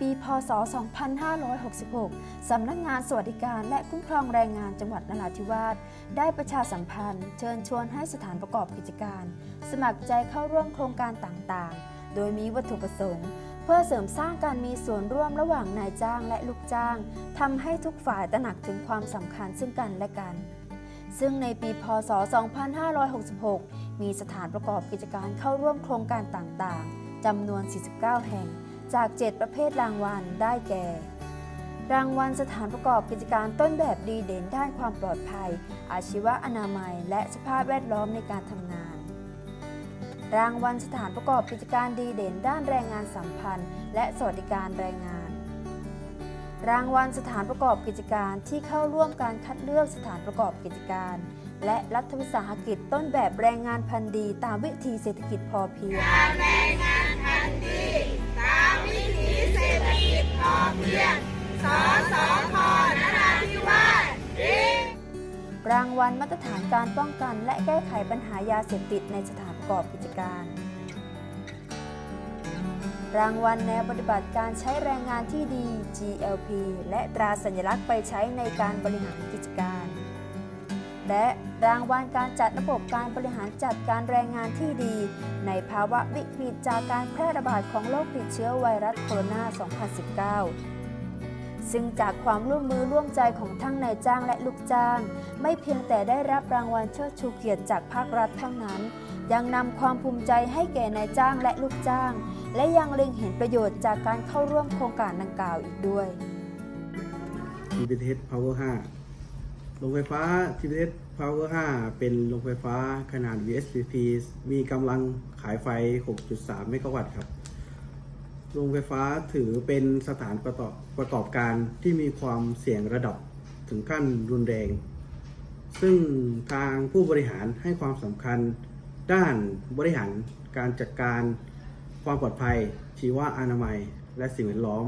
ปี พศ 2566 สำนักงานสวัสดิการและคุ้มครองแรงงานจังหวัดนราธิวาสได้ประชาสัมพันธ์ เชิญชวนให้สถานประกอบกิจการ สมัครใจเข้าร่วมโครงการต่างๆ โดยมีวัตถุประสงค์เพื่อเสริมสร้างการมีส่วนร่วมระหว่างนายจ้างและลูกจ้างทำให้ทุกฝ่ายตระหนักถึงความสำคัญซึ่งกันและกัน ซึ่งในปี พศ 2566 มีสถานประกอบกิจการเข้าร่วมโครงการต่างๆ จำนวน 49 แห่ง จาก 7 ประเภทรางวัลได้แก่ รางวัลสถานประกอบกิจการต้นแบบดีเด่นด้านความปลอดภัย อาชีวะอนามัย และสภาพแวดล้อมในการทำงาน รางวัลสถานประกอบกิจการดีเด่นด้านแรงงานสัมพันธ์ และสวัสดิการแรงงาน รางวัลสถานประกอบกิจการที่เข้าร่วมการคัดเลือกสถานประกอบกิจการ และรัฐวิสาหกิจต้นแบบแรงงานพันธุ์ดี ตามวิธีเศรษฐกิจพอเพียงรา รางวัลมาตรฐานการป้องกันและแก้ไขปัญหายาเสพติดในสถานประกอบกิจการ รางวัลแนวปฏิบัติการใช้แรงงานที่ดี GLP และตราสัญลักษณ์ไปใช้ในการบริหารกิจการ และรางวัลการจัดระบบการบริหารจัดการแรงงานที่ดี ในภาวะวิกฤตจากการแพร่ระบาดของโรคติดเชื้อไวรัสโคโรนา 2019ซึ่งจากความร่วมมือร่วมใจของทั้งนายจ้างและลูกจ้าง ไม่เพียงแต่ได้รับรางวัลเชิดชูเกียรติจากภาครัฐเท่านั้น ยังนำความภูมิใจให้แก่นายจ้างและลูกจ้าง และยังเล็งเห็นประโยชน์จากการเข้าร่วมโครงการดังกล่าวอีกด้วย TBS Power 5 โรงไฟฟ้า TBS Power 5 เป็นโรงไฟฟ้าขนาด VSPP มีกำลังขายไฟ 6.3 เมกะวัตต์ครับ โรงไฟฟ้าถือเป็นสถานประกอบประกอบการที่มีความเสี่ยงระดับถึงขั้นรุนแรง ซึ่งทางผู้บริหารให้ความสำคัญด้านบริหารการจัดการความปลอดภัย ชีวอนามัย และสิ่งแวดล้อม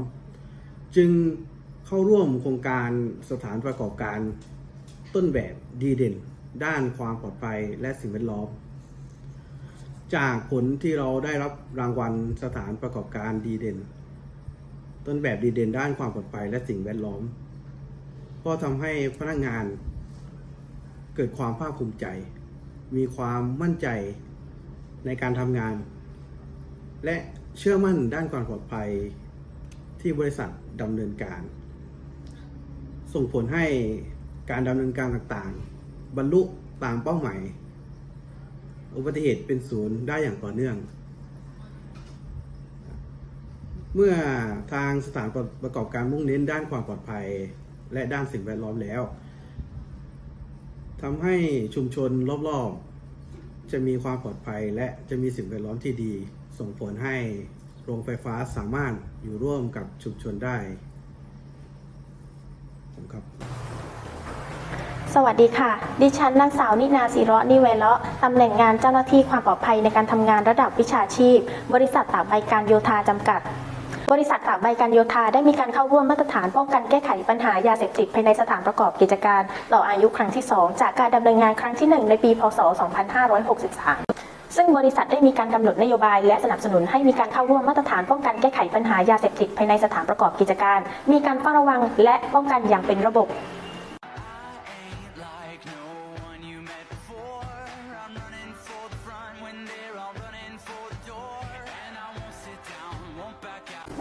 จึงเข้าร่วมโครงการสถานประกอบการ ต้นแบบดีเด่น ด้านความปลอดภัยและสิ่งแวดล้อม จากผลที่เราได้รับรางวัลสถานประกอบการดีเด่น ต้นแบบดีเด่น ด้านความปลอดภัยและสิ่งแวดล้อม ก็ทำให้พนักงาน เกิดความภาคภูมิใจ มีความมั่นใจในการทำงาน และเชื่อมั่นด้านความปลอดภัยที่บริษัทดำเนินการ ส่งผลให้ การดำเนินการต่างๆ บรรลุตามเป้าหมาย อุบัติเหตุเป็นศูนย์ได้อย่างต่อเนื่อง เมื่อทางสถานประกอบการมุ่งเน้นด้านความปลอดภัย และด้านสิ่งแวดล้อมแล้วทำให้ชุมชนรอบๆ จะมีความปลอดภัยและจะมีสิ่งแวดล้อมที่ดี ส่งผลให้โรงไฟฟ้าสามารถอยู่ร่วมกับชุมชนได้ผมครับ สวัสดีค่ะ ดิฉันนางสาวนินาศิระนิเวเลาะตำแหน่งงานเจ้าหน้าที่ความปลอดภัยในการทำงานระดับวิชาชีพ บริษัทตากใบการโยธาจำกัด บริษัทตากใบการโยธาได้มีการเข้าร่วมมาตรฐานป้องกันแก้ไขปัญหายาเสพติดภายในสถานประกอบกิจการ ต่ออายุครั้งที่ 2 จากการดำเนินงานครั้งที่ 1 ในปี พศ 2563ซึ่งบริษัทได้มีการกำหนดนโยบาย และสนับสนุนให้มีการเข้าร่วมมาตรฐานป้องกันแก้ไขปัญหายาเสพติดภายในสถานประกอบกิจการ มีการเฝ้าระวังและป้องกันอย่างเป็นระบบ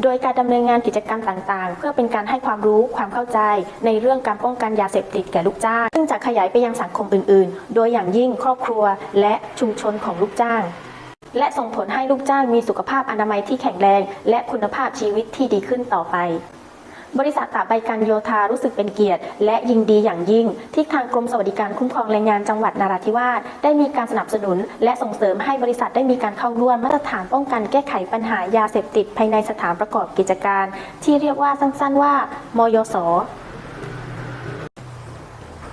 โดยการดำเนินงานกิจกรรมต่างๆ เพื่อเป็นการให้ความรู้ความเข้าใจ ในเรื่องการป้องกันยาเสพติดแก่ลูกจ้าง ซึ่งจะขยายไปยังสังคมอื่นๆ โดยอย่างยิ่งครอบครัวและชุมชนของลูกจ้าง และส่งผลให้ลูกจ้างมีสุขภาพอนามัยที่แข็งแรง และคุณภาพชีวิตที่ดีขึ้นต่อไป บริษัทตาใบการโยธารู้สึกเป็นเกียรติ และยินดีอย่างยิ่ง ที่ทางกรมสวัสดิการคุ้มครองแรงงานจังหวัดนราธิวาสได้มีการสนับสนุน และส่งเสริมให้บริษัทได้มีการเข้าร่วมมาตรฐานป้องกันแก้ไขปัญหายาเสพติดภายในสถานประกอบกิจการ ที่เรียกว่าสั้นๆว่ามยส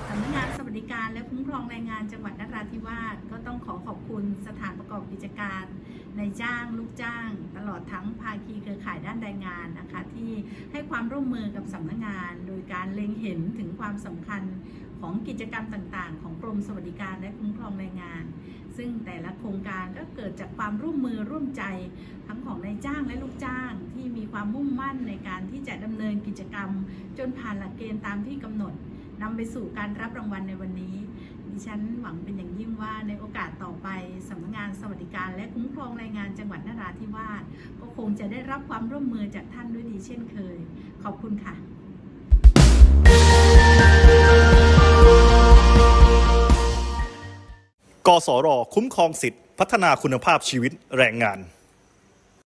สำนักงานสวัส ดิการและคุ้มครองแรงงานจังหวัดนราธิวาสก็ต้องขอขอบคุณสถานประกอบกิจการในจ้างลูกจ้าง ตลอดทั้งภาคีเครือข่ายด้านแรงงานนะคะ ที่ให้ความร่วมมือกับสำนักงาน โดยการเล็งเห็นถึงความสำคัญของกิจกรรมต่างๆ ของกรมสวัสดิการและคุ้มครองแรงงาน ซึ่งแต่ละโครงการก็เกิดจากความร่วมมือร่วมใจ ทั้งของนายจ้างและลูกจ้าง ที่มีความมุ่งมั่นในการที่จะดำเนินกิจกรรม จนผ่านหลักเกณฑ์ตามที่กำหนด นำไปสู่การรับรางวัลในวันนี้ ดิฉันหวังเป็นอย่างยิ่งว่าในโอกาสต่อไปสำนักงานสวัสดิการ และคุ้มครองแรงงานจังหวัดนราธิวาสก็คงจะได้รับความร่วมมือจากท่านด้วยดีเช่นเคย ขอบคุณค่ะกสรคุ้มครองสิทธิพัฒนาคุณภาพชีวิตแรงงาน